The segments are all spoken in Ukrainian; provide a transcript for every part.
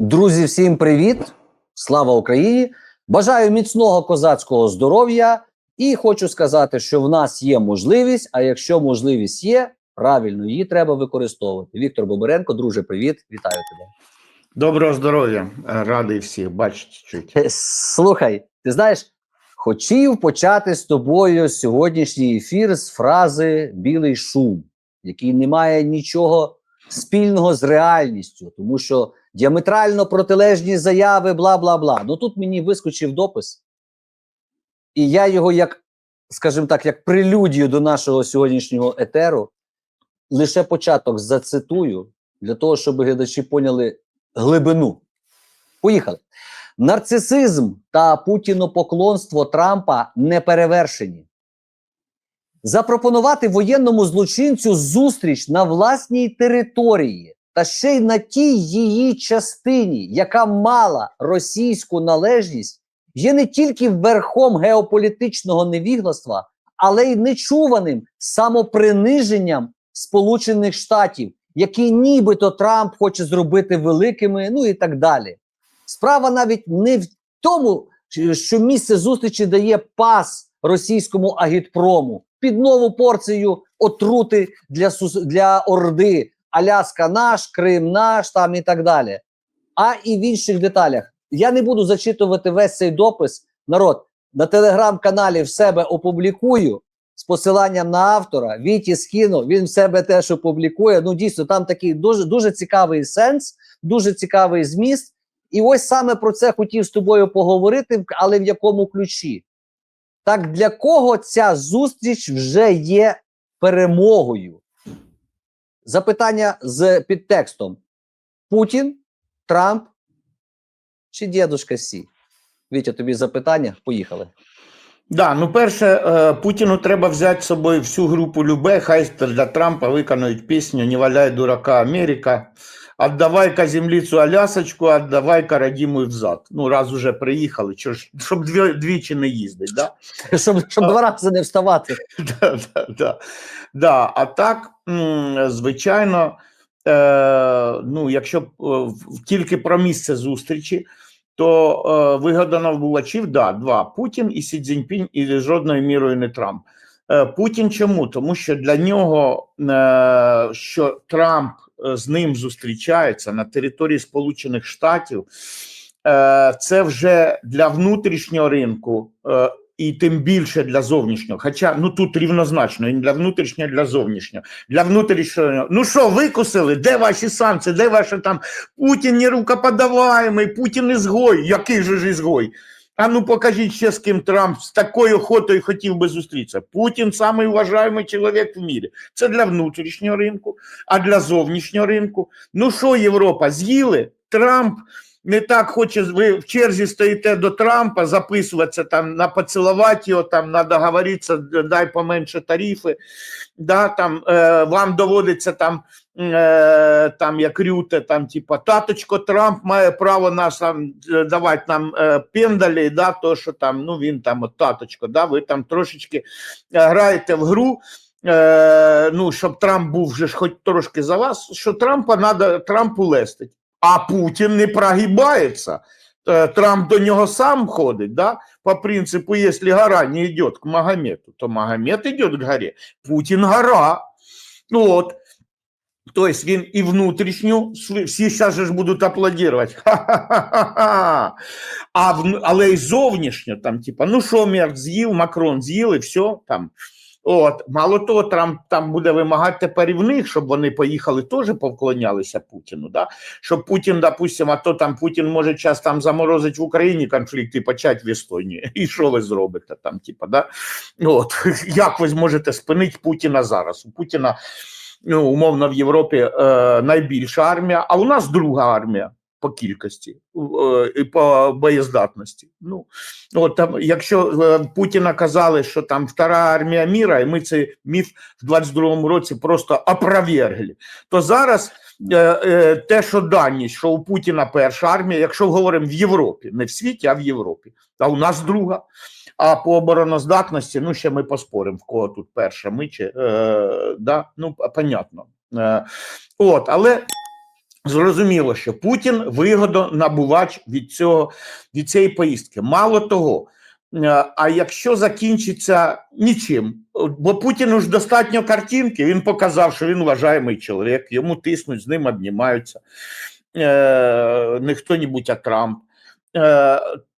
Друзі, всім привіт! Слава Україні! Бажаю міцного козацького здоров'я і хочу сказати, що в нас є можливість. А якщо можливість є, правильно її треба використовувати. Віктор Бобаренко, друже, привіт, вітаю тебе. Доброго здоров'я, радий всіх бачити чуть. Е, Слухай, ти знаєш, хотів почати з тобою сьогоднішній ефір з фрази Білий шум, який не має нічого спільного з реальністю, тому що діаметрально протилежні заяви, бла бла бла. Ну тут мені вискочив допис, і я його, як, скажімо так, як прелюдію до нашого сьогоднішнього етеру, лише початок зацитую для того, щоб глядачі поняли глибину. Поїхали. Нарцисизм та путінопоклонство Трампа не перевершені. Запропонувати воєнному злочинцю зустріч на власній території та ще й на тій її частині, яка мала російську належність, є не тільки верхом геополітичного невігластва, але й нечуваним самоприниженням Сполучених Штатів, які нібито Трамп хоче зробити великими, ну і так далі. Справа навіть не в тому, що місце зустрічі дає пас російському агітпрому під нову порцію отрути для для Орди, Аляска наш, Крим наш, там і так далі. А і в інших деталях. Я не буду зачитувати весь цей допис. Народ на телеграм-каналі в себе опублікую з посиланням на автора. Віті скину, він в себе теж опублікує. Ну, дійсно, там такий дуже, дуже цікавий сенс, дуже цікавий зміст. І ось саме про це хотів з тобою поговорити, але в якому ключі? Так для кого ця зустріч вже є перемогою? Запитання з підтекстом: Путін, Трамп чи дідушка Сі? Вітя, тобі запитання? Поїхали. Да, ну перше, е, Путіну треба взяти з собою всю групу Любе, хай для Трампа виконують пісню «Не валяй дурака Америка», «Отдавай-ка землицю Алясочку, отдавай-ка родимую взад». Ну, раз уже приїхали, чо ж, щоб дві, двічі не їздить, да? Щоб, щоб два рази не вставати. да, да, да. Да, а так, звичайно, е, ну, якщо е, тільки про місце зустрічі, то е, вигода набувачів, да, два: Путін і Сі Цзіньпінь, і жодною мірою не Трамп. Е, Путін чому? Тому що для нього, е, що Трамп е, з ним зустрічається на території Сполучених Штатів, це вже для внутрішнього ринку. і тим більше для зовнішнього. Хоча ну тут рівнозначно і для внутрішнього, і для зовнішнього. Для внутрішнього, ну що, викусили? Де ваші санкції? Де ваші там Путін не рукоподаваємий, Путін ізгой. Який же ж ізгой? А ну покажіть ще з ким Трамп з такою охотою хотів би зустрітися. Путін самий уважаємий чоловік в мірі. Це для внутрішнього ринку, а для зовнішнього ринку. Ну що, Європа, з'їли? Трамп не так хоче, ви в черзі стоїте до Трампа, записуватися там, на поцілувати його, там, на договоритися, дай поменше тарифи, да, там, е, вам доводиться там, там як рюте, там, типа, таточко, Трамп має право нас там, е, давати нам е, пендалі, да, то, що там, ну, він там, от, таточко, да, ви там трошечки е, граєте в гру, е, ну, щоб Трамп був вже ж хоч трошки за вас, що Трампа надо, Трампу лестить. А Путін не прогибається. Е, Трамп до нього сам ходить, да? по принципу, если гора не идет к Магомету, то Магомед идет к горе. Путін гора. Ну от. Тобто він і внутрішню, всі зараз ж будуть аплодувати. Ха-ха-ха-ха. А в, але й зовнішньо, там, типа, ну що, Мерк з'їв, Макрон з'їв і все там. От, мало того, Трамп там буде вимагати тепер і в них, щоб вони поїхали теж повклонялися Путіну. Да? Щоб Путін, допустимо, а то там Путін може час там заморозить в Україні конфлікт і почати в Естонії. І що ви зробите там, типа, да? От, як ви зможете спинити Путіна зараз? У Путіна, ну, умовно, в Європі е, найбільша армія, а у нас друга армія. По кількості е, і по боєздатності. Ну от там, якщо е, Путіна казали, що там втора армія міра, і ми цей міф в 22-му році просто опровергли, то зараз те, що дані, що у Путіна перша армія, якщо говоримо в Європі, не в світі, а в Європі, а у нас друга. А по обороноздатності, ну ще ми поспоримо, в кого тут перша ми чи е, да, ну понятно. Е, от, але Зрозуміло, що Путін вигодонабувач від цього від цієї поїздки. Мало того, е, а якщо закінчиться нічим, бо Путіну ж достатньо картинки, він показав, що він вважаємий чоловік, йому тиснуть, з ним обнімаються е, не хто-небудь, а Трамп. Е,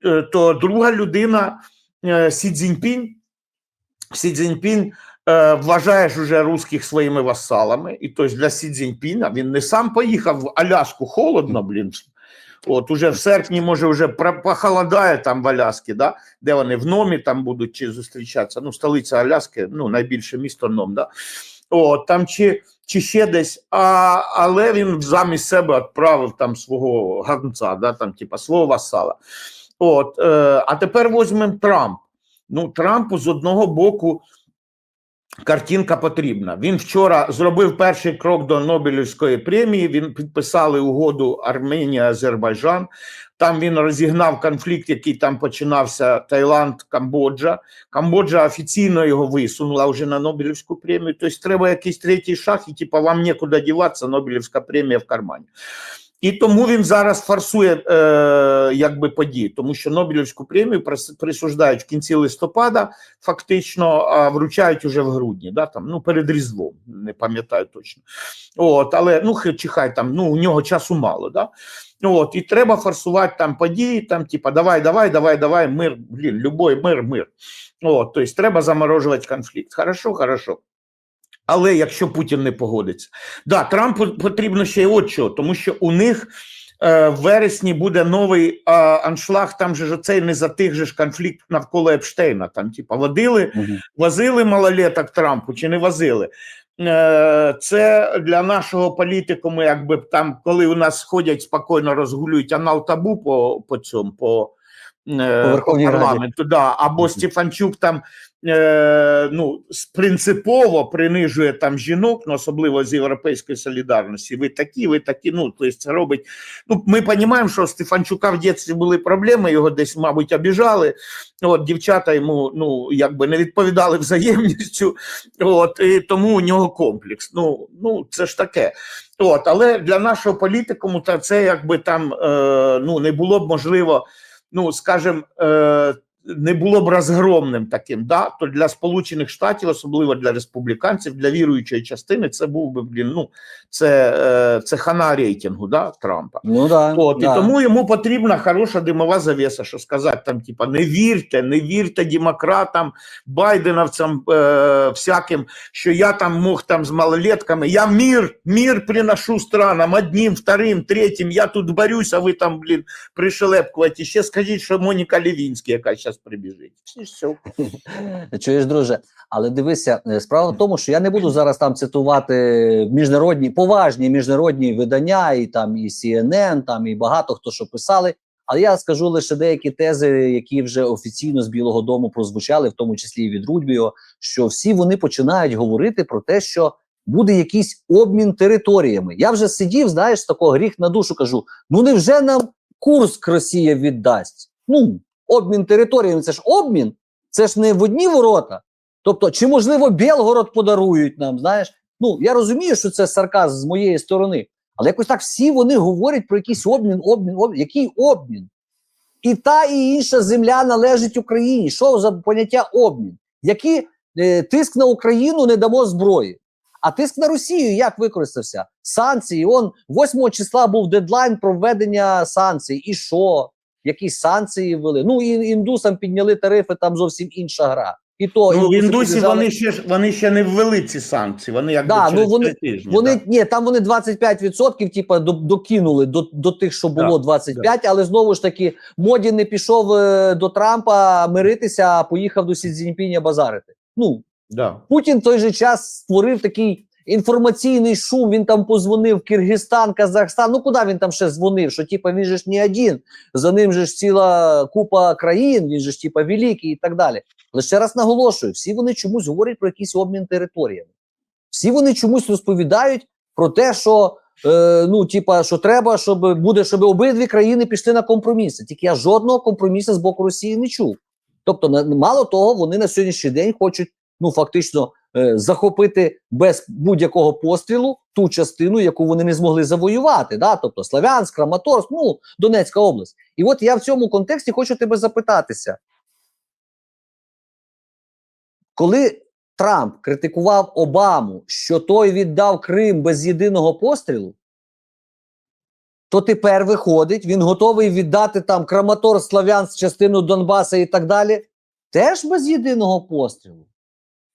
е, то друга людина Сі Цзіньпінь, Сі Цзіньпінь е, вважає ж уже русських своїми васалами, і тобто для Сі Цзіньпіна він не сам поїхав в Аляску холодно, блін. От уже в серпні, може, вже похолодає там в Аляскі, да? де вони в Номі там будуть чи зустрічатися. Ну, столиця Аляски, ну, найбільше місто Ном, да? От, там чи, чи ще десь, а, але він замість себе відправив там свого гонца, да? там, типа, свого васала. От, е, а тепер візьмемо Трамп. Ну, Трампу з одного боку картинка потрібна. Він вчора зробив перший крок до Нобелівської премії. Він підписали угоду Арменія, Азербайджан. Там він розігнав конфлікт, який там починався Таїланд, Камбоджа. Камбоджа офіційно його висунула вже на Нобелівську премію. Тобто треба якийсь третій шаг, і типу, вам нікуди діватися, Нобелівська премія в кармані. І тому він зараз форсує е, якби події, тому що Нобелівську премію присуждають в кінці листопада, фактично, а вручають уже в грудні, да, там, ну, перед Різдвом, не пам'ятаю точно. От, але ну, хай- чи хай там, ну, у нього часу мало. Да? От, і треба форсувати там події, там, типа, давай, давай, давай, давай, мир, блін, любой мир, мир. От, тобто треба заморожувати конфлікт. Хорошо, хорошо. Але якщо Путін не погодиться, да, Трампу потрібно ще й от чого, тому що у них е, в вересні буде новий е, аншлаг. Там же ж оцей не за тих же ж конфлікт навколо Епштейна. Там, типа, водили, возили малолеток Трампу чи не возили. Е, Це для нашого політикуму, якби там, коли у нас ходять спокійно розгулюють анал табу по, по цьому, по, парламенту, да, або Мгм. Стефанчук там е, ну, принципово принижує там жінок, ну, особливо з європейської солідарності. Ви такі, ви такі. Ну, тобто це робить. Ну, ми розуміємо, що Стефанчука в дитинстві були проблеми, його десь, мабуть, обіжали. От дівчата йому ну якби не відповідали взаємністю, от і тому у нього комплекс. Ну ну це ж таке. От, але для нашого політикуму та це якби там е, ну не було б можливо, ну скажімо, е, не було б розгромним таким. Да, то для Сполучених Штатів, особливо для республіканців, для віруючої частини, це був би блін. Ну це, е, це хана рейтингу, да, Трампа. Ну да, От, да. І тому йому потрібна хороша димова завеса, що сказати там, типа, не вірте, не вірте демократам, байденовцям е, всяким, що я там мог там з малолетками, я мир, мир приношу странам, одним, вторим, третім, я тут борюсь, а ви там, блін, пришелепкуєте. Ще скажіть, що Моніка Левінська, яка зараз прибіжить. Чуєш, друже, але дивися, е, справа в тому, що я не буду зараз там цитувати міжнародні поважні міжнародні видання, і там і CNN, там і багато хто що писали. Але я скажу лише деякі тези, які вже офіційно з Білого Дому прозвучали, в тому числі і від Рудбіо, що всі вони починають говорити про те, що буде якийсь обмін територіями. Я вже сидів, знаєш, такого гріх на душу кажу: ну невже нам Курск Росія віддасть? Ну, обмін територіями це ж обмін, це ж не в одні ворота. Тобто, чи можливо Білгород подарують нам? Знаєш, ну я розумію, що це сарказм з моєї сторони, але якось так всі вони говорять про якийсь обмін, обмін, обмін. Який обмін? І та і інша земля належить Україні. Що за поняття обмін? Який е, тиск на Україну не дамо зброї? А тиск на Росію як використався? Санкції. Он 8 числа був дедлайн про введення санкцій. І що? Які санкції ввели? Ну і індусам підняли тарифи, там зовсім інша гра. І то Ну, індуси індусі побіжали- вони ще ж вони ще не ввели ці санкції. Вони якби Да, ну, через вони- три тижні. Вони да. ні, там вони 25% типа до, докинули до, до тих, що було Да, 25, але знову ж таки моді не пішов е, до Трампа миритися, а поїхав до Сі Цзіньпіня базарити. Ну Да. Путін в той же час створив такий інформаційний шум. Він там позвонив Киргизстан, Казахстан. Ну куди він там ще дзвонив? Що типа він же ж не один, за ним же ж ціла купа країн, він же ж типа великий і так далі. Але ще раз наголошую: всі вони чомусь говорять про якийсь обмін територіями. Всі вони чомусь розповідають про те, що е, ну, типа, що треба, щоб буде, щоб обидві країни пішли на компроміси. Тільки я жодного компромісу з боку Росії не чув. Тобто, мало того, вони на сьогоднішній день хочуть ну фактично е, захопити без будь-якого пострілу ту частину, яку вони не змогли завоювати, да? тобто Славянськ, Краматорськ, ну Донецька область. І от я в цьому контексті хочу тебе запитатися. Коли Трамп критикував Обаму, що той віддав Крим без єдиного пострілу, то тепер виходить, він готовий віддати там Краматор, Славянськ, частину Донбаса і так далі, теж без єдиного пострілу.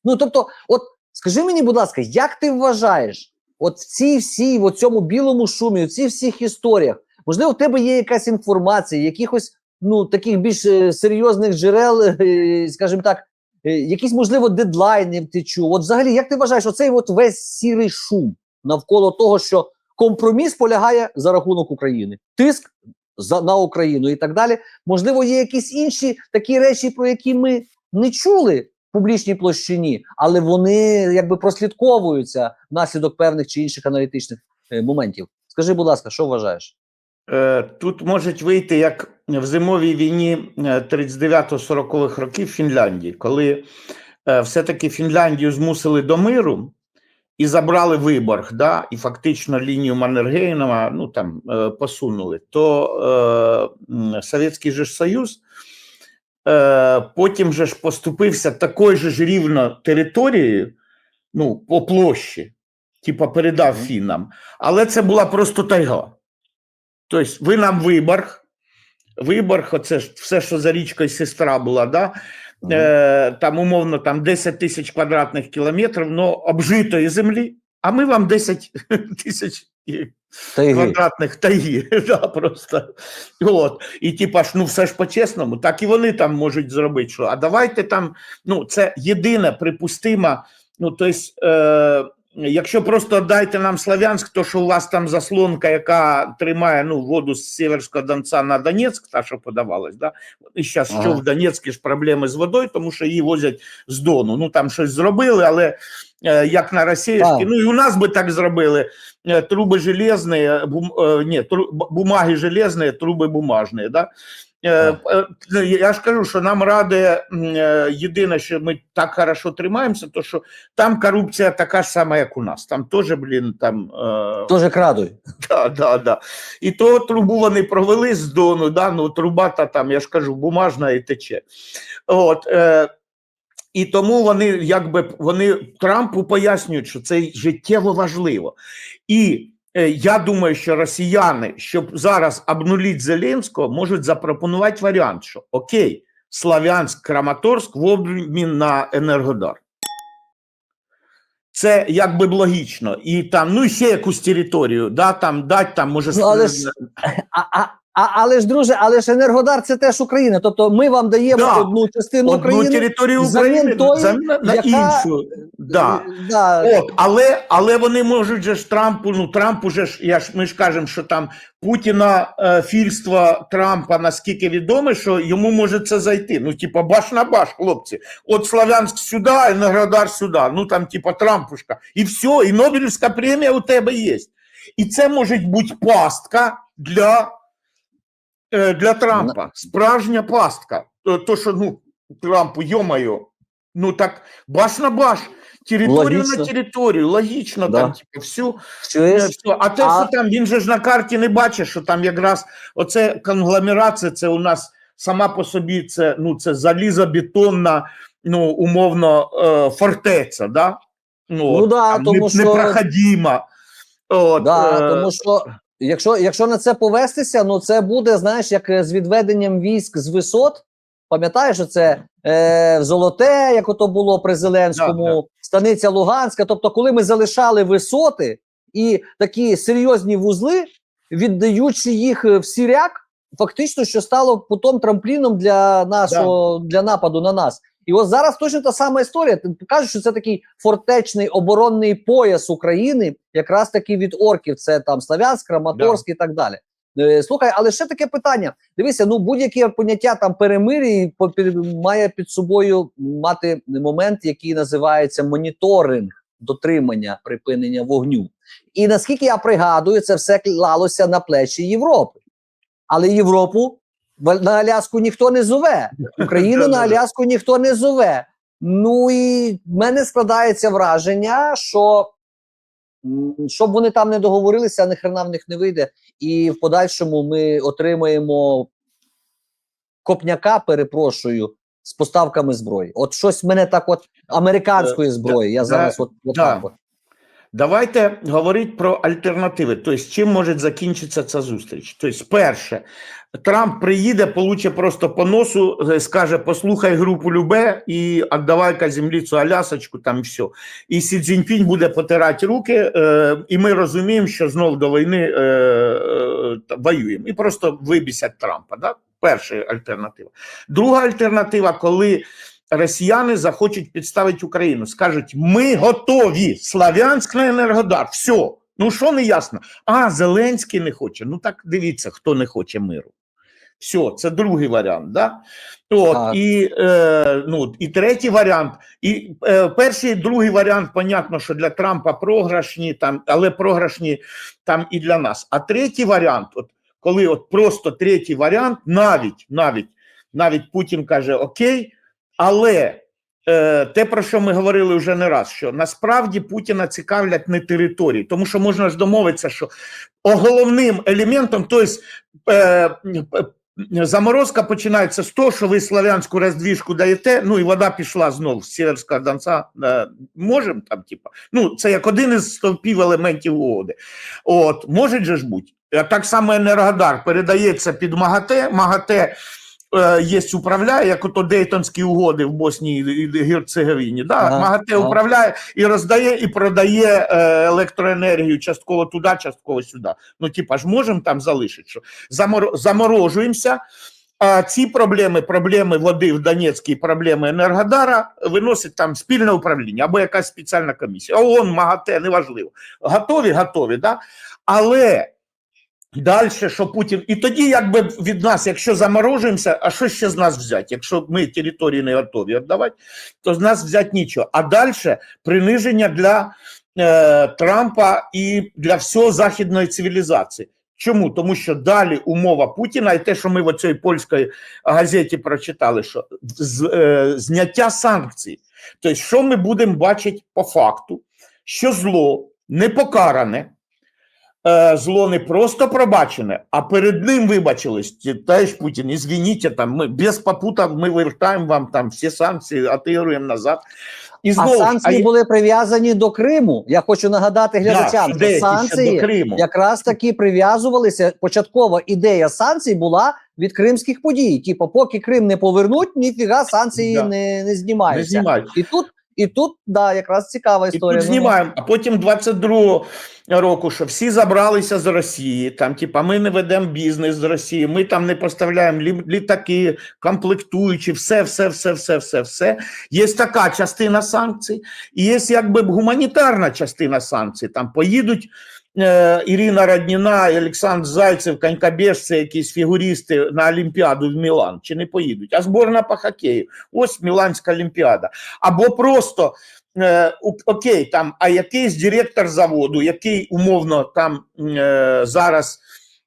Ну тобто, от скажи мені, будь ласка, як ти вважаєш, от в цій всій, в цьому білому шумі, в цих всіх історіях, можливо, в тебе є якась інформація, якихось ну таких більш е, серйозних джерел, е, скажімо так, е, якісь можливо дедлайни ти чув. От взагалі, як ти вважаєш, оцей от весь сірий шум навколо того, що компроміс полягає за рахунок України, тиск за на Україну і так далі. Можливо, є якісь інші такі речі, про які ми не чули публічній площині, але вони якби прослідковуються внаслідок певних чи інших аналітичних е, моментів. Скажи, будь ласка, що вважаєш? Е, Тут можуть вийти як в зимовій війні е, 39-40-х років Фінляндії, коли е, все-таки Фінляндію змусили до миру і забрали виборг, да, і фактично лінію Маннергеймова ну, там, е, посунули, то е, Совєтський же Союз е, потім же ж поступився такою же ж рівно територією, ну, по площі, типа передав Мгм. фіннам, але це була просто тайга. Тобто, ви нам виборг, виборг, оце ж все, що за річкою сестра була, да? е, там умовно там 10 тисяч квадратних кілометрів, ну, обжитої землі, а ми вам 10 тисяч Тайги. квадратних тайги. Да, просто. От. І типа ж, ну все ж по-чесному, так і вони там можуть зробити. що. А давайте там, ну, це єдине припустима, ну, тобто, е, якщо просто дайте нам Славянськ, то що у вас там заслонка, яка тримає ну, воду з Сіверського Донця на Донецьк, та що подавалась, да? і зараз Ага. що в Донецьку ж проблеми з водою, тому що її возять з Дону. Ну там щось зробили, але е, як на Росіївській, Так. ну і у нас би так зробили. Э, трубы железные, бум, э, нет, тру- б- бумаги железные, трубы бумажные, да? Е, е, ну, Я ж кажу, що нам радує е, єдине, що ми так хорошо тримаємося, то що там корупція така ж сама, як у нас. Там теж, блін, там Тоже крадуй. Да, да, да. І то трубу вони провели з дону, да, ну труба та там, я ж кажу, бумажна і тече. От, е, і тому вони якби вони Трампу пояснюють, що це життєво важливо. І я думаю, що росіяни, щоб зараз обнуліть Зеленського, можуть запропонувати варіант, що окей, Славянськ, Краматорськ в обмін на Енергодар. Це якби б логічно. І там, ну і ще якусь територію, да, там дать там, може, Ну, але А, а, а, але ж, друже, але ж Енергодар це теж Україна. Тобто ми вам даємо Да. одну частину одну України. територію України тої, замін на яка- іншу. Да. Е, да. От, але, але вони можуть же ж Трампу, ну Трампу же ж, я ж ми ж кажемо, що там Путіна е, фільство Трампа наскільки відоме, що йому може це зайти. Ну, типа, баш на баш, хлопці. От Славянськ сюди, Енергодар сюди. Ну там, типа, Трампушка. І все, і Нобелівська премія у тебе є. І це може бути пастка для, для Трампа. Справжня пастка. То, що, ну, Трампу, йомаю, ну так баш на баш. Територію Логічно. на територію, логічно Да. там, типу, всю. Чуєш? Е, все. А те, А- що там, він же ж на карті не бачить, що там якраз оце конгломерація, це у нас сама по собі, це, ну, це залізобетонна, ну, умовно, е, фортеця, да? Ну, Ну от, да, там тому не, що- непроходима. От, Да, е, тому що якщо, якщо на це повестися, ну це буде, знаєш, як е, з відведенням військ з висот. Пам'ятаєш, що це е, Золоте, як ото було при Зеленському, Да, да. станиця Луганська. Тобто, коли ми залишали висоти і такі серйозні вузли, віддаючи їх е, в сіряк, фактично, що стало потім трампліном для нашого для нападу на нас. І от зараз точно та сама історія. Ти кажеш, що це такий фортечний оборонний пояс України, якраз таки від орків. Це там Славянськ, Краматорськ і так далі. Е, Слухай, але ще таке питання. Дивися, ну будь-яке поняття там перемир'я має під собою мати момент, який називається моніторинг дотримання припинення вогню. І наскільки я пригадую, це все клалося на плечі Європи. Але Європу на Аляску ніхто не зове. Україну на Аляску ніхто не зове. Ну і в мене складається враження, що щоб вони там не договорилися, ні хрена в них не вийде. І в подальшому ми отримаємо копняка, перепрошую, з поставками зброї. От щось в мене так, от американської зброї. Я да, зараз от, от да. так от. Давайте говорити про альтернативи. Тобто, чим може закінчитися ця зустріч? Тобто, перше, Трамп приїде, получе просто по носу, е, скаже: послухай групу Любе і віддавай-ка землі цю Алясочку, там все. І Сі Цзіньпінь буде потирати руки, е, і ми розуміємо, що знов до війни е, е, воюємо. І просто вибісять Трампа. Да? Перша альтернатива. Друга альтернатива, коли росіяни захочуть підставити Україну, скажуть: ми готові, Славянськ на Енергодар, все. Ну що не ясно? А, Зеленський не хоче. Ну так дивіться, хто не хоче миру. Все, це другий варіант. Да? От, і, е, ну, і третій варіант. І е, перший і другий варіант, понятно, що для Трампа програшні, там, але програшні там і для нас. А третій варіант, от, коли от просто третій варіант, навіть, навіть, навіть Путін каже Окей, але е, те, про що ми говорили вже не раз, що насправді Путіна цікавлять не території, тому що можна ж домовитися, що головним елементом, тобто е, заморозка починається з того, що ви славянську роздвіжку даєте, ну і вода пішла знову з Сіверського Донця. Е, можемо там, типа, ну це як один із стовпів елементів угоди. От, може же ж бути. Так само Енергодар передається під МАГАТЕ. МАГАТЕ є управляє, як ото Дейтонські угоди в Боснії і Герцеговині. Да? Ага, МАГАТЕ ага. управляє і роздає, і продає е, електроенергію частково туди, частково сюди. Ну, типа ж можемо там залишити, що замор... заморожуємося. А ці проблеми, проблеми води в Донецькій, проблеми Енергодара виносить там спільне управління або якась спеціальна комісія. ООН, МАГАТЕ, неважливо. Готові, готові, да? Але далі, що Путін. І тоді, якби від нас, якщо заморожуємося, а що ще з нас взяти? Якщо ми території не готові віддавати, то з нас взяти нічого. А далі приниження для е, Трампа і для всього західної цивілізації. Чому? Тому що далі умова Путіна, і те, що ми в оцій польській газеті прочитали, що з, е, зняття санкцій. Тобто, що ми будемо бачити по факту, що зло не покаране, зло не просто пробачене, а перед ним вибачились. Теж Путін, извините, там, ми без попуток ми вертаємо вам там всі санкції, отигруємо назад. І А знову ж, санкції а- були прив'язані до Криму. Я хочу нагадати глядачам, що що санкції до Криму. якраз таки прив'язувалися. Початкова ідея санкцій була від кримських подій. Типу, поки Крим не повернуть, ніфіга санкції Да. не, не Не знімають. І тут, і тут, да, якраз цікава І історія. тут Ну, знімаємо, а потім 22-го року, що всі забралися з Росії, там, типа, ми не ведемо бізнес з Росії, ми там не поставляємо лі- літаки, комплектуючі, все, все, все, все, все, все. Є така частина санкцій, і є якби гуманітарна частина санкцій. Там поїдуть Ірина Радніна, і Олександр Зайцев, конькобежці, якісь фігуристи на Олімпіаду в Мілан, чи не поїдуть, а зборна по хокею. Ось Міланська Олімпіада. Або просто е, окей, там, а якийсь директор заводу, який умовно там е, зараз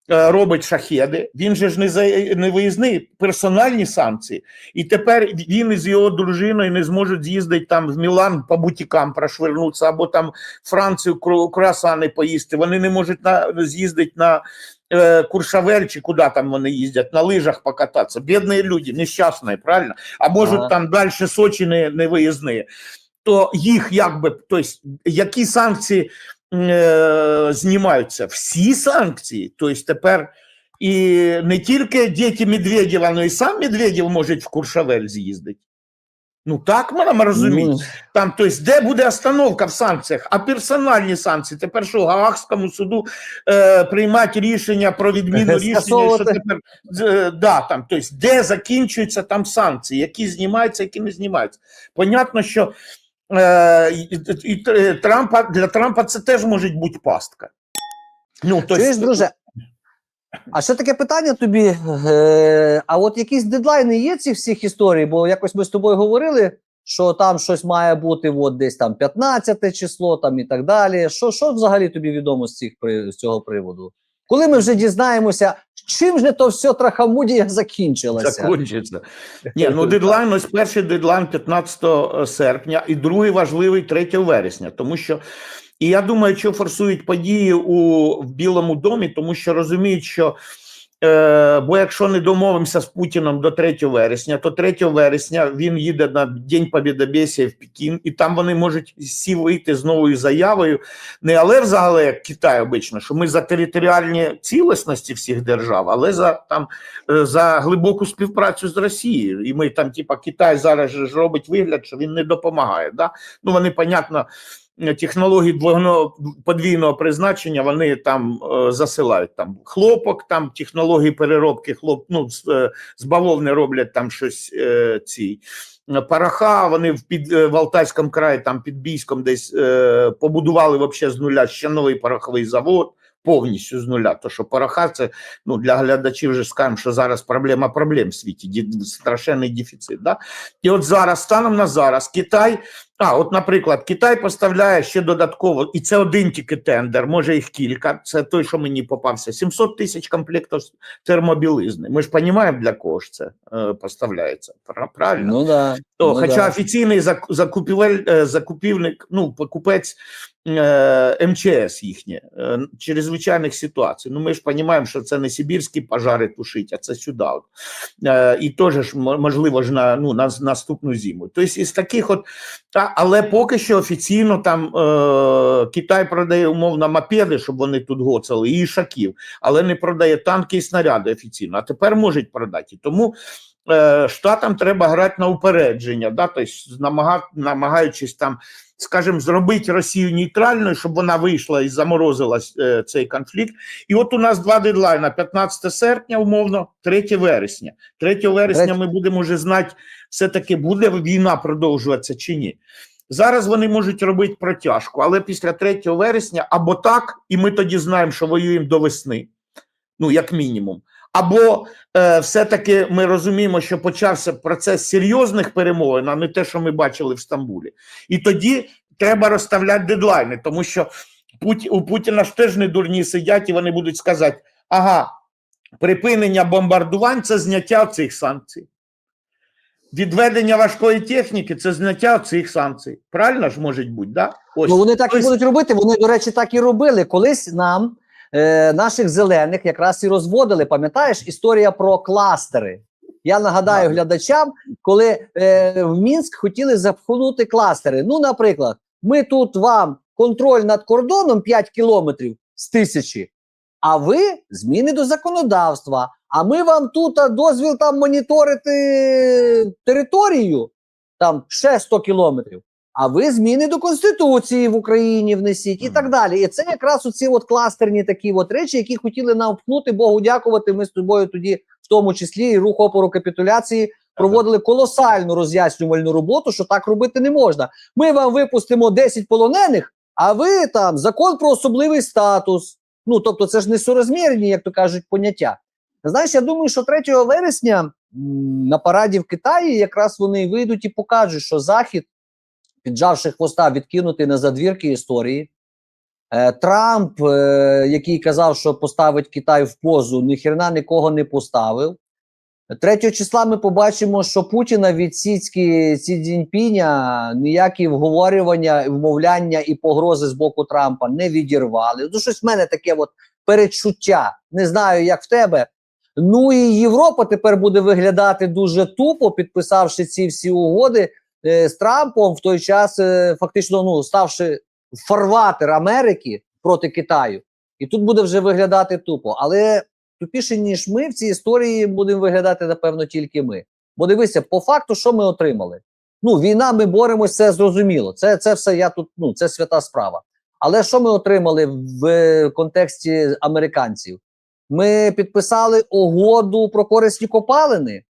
робить шахеди, він же ж не, за, не виїзний, персональні санкції. І тепер він із його дружиною не зможуть з'їздити там в Мілан по бутікам прошвернутися, або там Францію круасани поїсти. Вони не можуть на, з'їздити на е, Куршавель чи куди там вони їздять, на лижах покататися. Бідні люди, нещасні, правильно? А можуть Ага. там далі Сочі не, не виїзні то їх якби, тобто, які санкції е, знімаються? Всі санкції. Тобто тепер і не тільки діти Медведєва, але і сам Медведєв може в Куршавель з'їздити. Ну так ми нам розуміємо. ну, Там, тобто, де буде остановка в санкціях, а персональні санкції. Тепер що Гаагському суду е, приймати рішення про відміну рішення, що тепер е, да, там, тобто, де закінчуються там санкції, які знімаються, які не знімаються. Понятно, що е, і, і, Трампа для Трампа це теж може бути пастка. Ну, тобто, Чуєш, друже? А ще таке питання тобі. Е, а от якісь дедлайни є цих всіх історій? Бо якось ми з тобою говорили, що там щось має бути от десь там 15 число там і так далі. Що, що взагалі тобі відомо з, цих, з цього приводу? Коли ми вже дізнаємося, чим же то все трахамудія закінчилося? Закінчиться. Ні, ну дедлайн, ось перший дедлайн 15 серпня і другий важливий 3 вересня. Тому що, і я думаю, що форсують події у в Білому домі, тому що розуміють, що. Е, бо якщо не домовимося з Путіном до 3 вересня, то 3 вересня він їде на День Побєдобєсія в Пекін, і там вони можуть всі вийти з новою заявою. Не але взагалі, як Китай обично, що ми за територіальні цілісності всіх держав, але за там е, за глибоку співпрацю з Росією. І ми там, типа, Китай зараз ж робить вигляд, що він не допомагає. Да? Ну вони, понятно, технології двойного подвійного призначення вони там е, засилають там хлопок, там технології переробки хлоп, ну, з, е, бавовни роблять там щось е, ці. е, Параха, вони в під е, в Алтайському краї, там під Бійськом десь е, побудували вообще з нуля ще новий пороховий завод, повністю з нуля. То що пороха це ну для глядачів вже скажемо, що зараз проблема проблем в світі, страшенний дефіцит. Да? І от зараз, станом на зараз, Китай. А, от, наприклад, Китай поставляє ще додатково, і це один тільки тендер, може їх кілька. Це той, що мені попався. 700 тисяч комплектів термобілизни. Ми ж розуміємо, для кого ж це е, поставляється. Пра- Правильно? Ну да. То, ну, хоча да. офіційний зак- закупівель, е, закупівник, ну, покупець МЧС їхнє, е, чрезвичайних ситуацій. Ну, ми ж розуміємо, що це не сибірські пожари тушить, а це сюди. От. Е, і теж можливо ж на, ну, на наступну зиму. Тобто із таких от, але поки що офіційно там е, Китай продає умовно мопеди, щоб вони тут гоцали, і ішаків, але не продає танки і снаряди офіційно, а тепер можуть продати. Тому е, штатам треба грати на упередження, да? тобто намагаючись там, скажімо, зробити Росію нейтральною, щоб вона вийшла і заморозила е, цей конфлікт. І от у нас два дедлайна: 15 серпня, умовно, 3 вересня. 3 вересня ми будемо вже знати, все-таки буде війна продовжуватися чи ні. Зараз вони можуть робити протяжку, але після 3 вересня або так, і ми тоді знаємо, що воюємо до весни, ну як мінімум. Або е, все-таки ми розуміємо, що почався процес серйозних перемовин, а не те, що ми бачили в Стамбулі. І тоді треба розставляти дедлайни, тому що Пут, у Путіна ж теж не дурні сидять, і вони будуть сказати: ага, припинення бомбардувань це зняття цих санкцій. Відведення важкої техніки це зняття цих санкцій. Правильно ж може бути, да? Ось. Ну вони так і будуть робити. Вони, до речі, так і робили. Колись нам, е, наших зелених, якраз і розводили. Пам'ятаєш історія про кластери? Я нагадаю глядачам, коли е, в Мінськ хотіли запхнути кластери. Ну, наприклад, ми тут вам контроль над кордоном 5 кілометрів з тисячі, а ви зміни до законодавства. А ми вам тут дозвіл там моніторити територію там ще 100 кілометрів. А ви зміни до конституції в Україні внесіть і так далі. І це якраз оці от кластерні такі от речі, які хотіли нам. Богу дякувати. Ми з тобою тоді, в тому числі, і рух опору капітуляції, проводили колосальну роз'яснювальну роботу, що так робити не можна. Ми вам випустимо 10 полонених, а ви там закон про особливий статус. Ну тобто, це ж не соразмірні, як то кажуть, поняття. Знаєш, я думаю, що 3 вересня на параді в Китаї якраз вони вийдуть і покажуть, що Захід, піджавши хвоста, відкинути на задвірки історії. Е, Трамп, е, який казав, що поставить Китай в позу, ніхрена нікого не поставив. 3 числа ми побачимо, що Путіна від сіцьки Сі Цзіньпіня ніякі вговорювання, вмовляння і погрози з боку Трампа не відірвали. Ну, щось в мене таке от передчуття. Не знаю, як в тебе. Ну і Європа тепер буде виглядати дуже тупо, підписавши ці всі угоди з Трампом, в той час е, фактично ну, ставши фарватер Америки проти Китаю. І тут буде вже виглядати тупо. Але тупіше, ніж ми, в цій історії будемо виглядати, напевно, тільки ми. Бо дивися, по факту, що ми отримали? Ну, війна, ми боремось, це зрозуміло. Це, це все я тут, ну, це свята справа. Але що ми отримали в е, контексті американців? Ми підписали угоду про корисні копалини.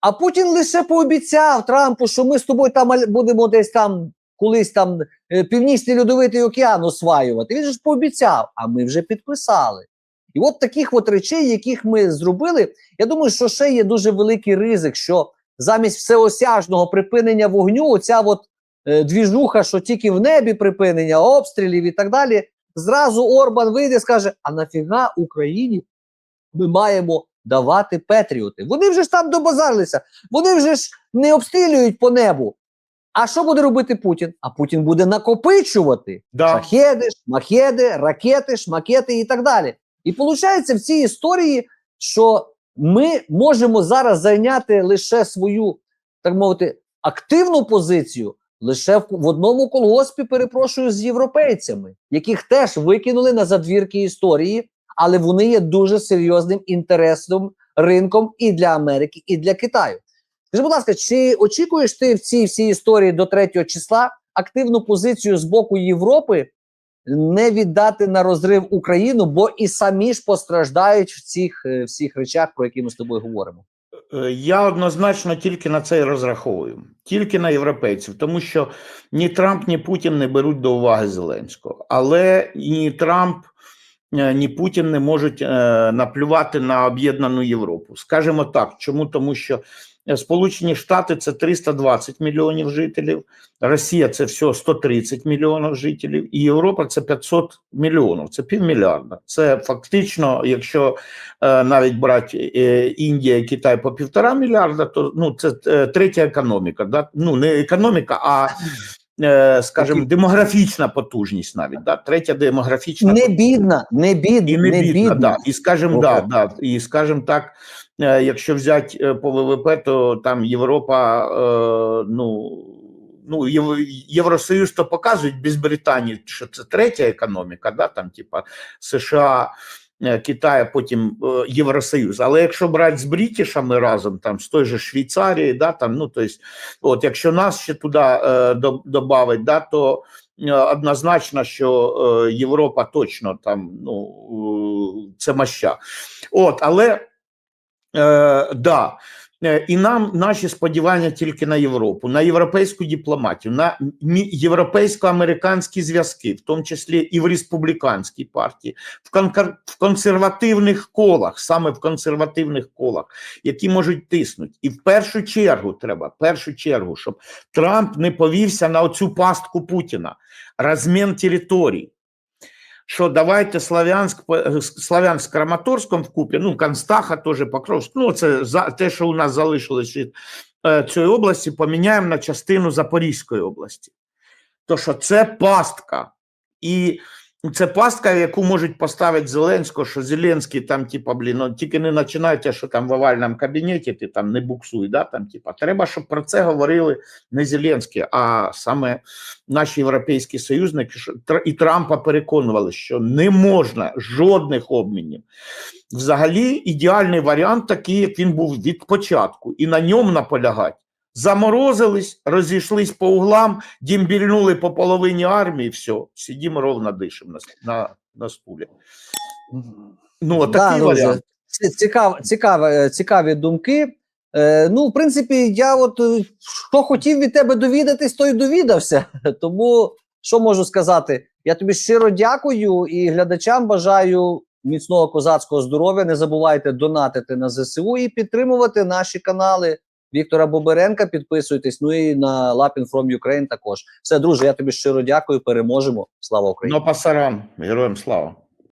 А Путін лише пообіцяв Трампу, що ми з тобою там будемо десь там колись там е, північний льодовитий океан осваювати. Він же ж пообіцяв, а ми вже підписали. І от таких от речей, яких ми зробили, я думаю, що ще є дуже великий ризик, що замість всеосяжного припинення вогню, оця от е, двіжуха, що тільки в небі припинення обстрілів і так далі, зразу Орбан вийде і скаже: а нафіга Україні ми маємо давати Петріоти. Вони вже ж там добазарилися, вони вже ж не обстрілюють по небу. А що буде робити Путін? А Путін буде накопичувати Да. шахеди, шмахеди, ракети, шмакети і так далі. І виходить в цій історії, що ми можемо зараз зайняти лише свою, так мовити, активну позицію лише в, в одному колгоспі, перепрошую, з європейцями, яких теж викинули на задвірки історії, але вони є дуже серйозним інтересним ринком і для Америки, і для Китаю. Скажи, будь ласка, чи очікуєш ти в цій всій історії до 3 числа активну позицію з боку Європи не віддати на розрив Україну, бо і самі ж постраждають в цих е, всіх речах, про які ми з тобою говоримо? Е, Я однозначно тільки на це і розраховую, тільки на європейців, тому що ні Трамп, ні Путін не беруть до уваги Зеленського, але ні Трамп, ні Путін не можуть е, наплювати на об'єднану Європу. Скажімо так, чому? Тому що е, Сполучені Штати це 320 мільйонів жителів, Росія це всього 130 мільйонів жителів, і Європа це 500 мільйонів, це півмільярда. Це фактично, якщо е, навіть брати е, Індія, Китай по півтора мільярда, то ну це е, третя економіка. Да? Ну не економіка, а е, скажімо, демографічна потужність навіть. Да? Третя демографічна Не бідна, не бідна, і не, не, бідна, да. І скажімо, да, да, і скажімо так, е, якщо взяти е, по ВВП, то там Європа, е, ну. Ну, Єв- Євросоюз то показують без Британії, що це третя економіка, да, там, типа США, е, потім е, Євросоюз. Але якщо брати з Брітішами разом, там з той же Швейцарії, да, там, ну, то есть, от, якщо нас ще туди е, до- добавить, да, то е, однозначно, що е, Європа точно там, ну, це маща. От, але е, да. Е, І нам наші сподівання тільки на Європу, на європейську дипломатію, на європейсько-американські зв'язки, в тому числі і в республіканській партії, в, консервативних колах, саме в консервативних колах, які можуть тиснути. І в першу чергу треба, в першу чергу, щоб Трамп не повівся на оцю пастку Путіна, розмін територій. Що давайте Славянськ, по- Славянськ з Краматорськом вкупі, ну, Констаха теж Покровськ, ну, це за, те, що у нас залишилось від е, цієї області, поміняємо на частину Запорізької області. То що це пастка. І це пастка, яку можуть поставити Зеленського, що Зеленський там, типа, блін, ну, тільки не починайте, що там в овальному кабінеті ти там не буксуй. Да, там, типа. Треба, щоб про це говорили не Зеленський, а саме наші європейські союзники що і Трампа переконували, що не можна жодних обмінів. Взагалі, ідеальний варіант такий, як він був від початку, і на ньому наполягати. Заморозились, розійшлись по углам, дімбільнули по половині армії, все, сидимо ровно дишимо на, на, на стулі. Ну, такий ну, варіант. Цікав, цікаві, е, цікаві думки. Е, ну, в принципі, я от е, що хотів від тебе довідатись, то й довідався. Тому що можу сказати? Я тобі щиро дякую і глядачам бажаю міцного козацького здоров'я. Не забувайте донатити на ЗСУ і підтримувати наші канали Віктора Боберенка. Підписуйтесь. Ну і на Лапін from Ukraine також. Все, друже, я тобі щиро дякую. Переможемо. Слава Україні! Ну, пасарам, героям слава.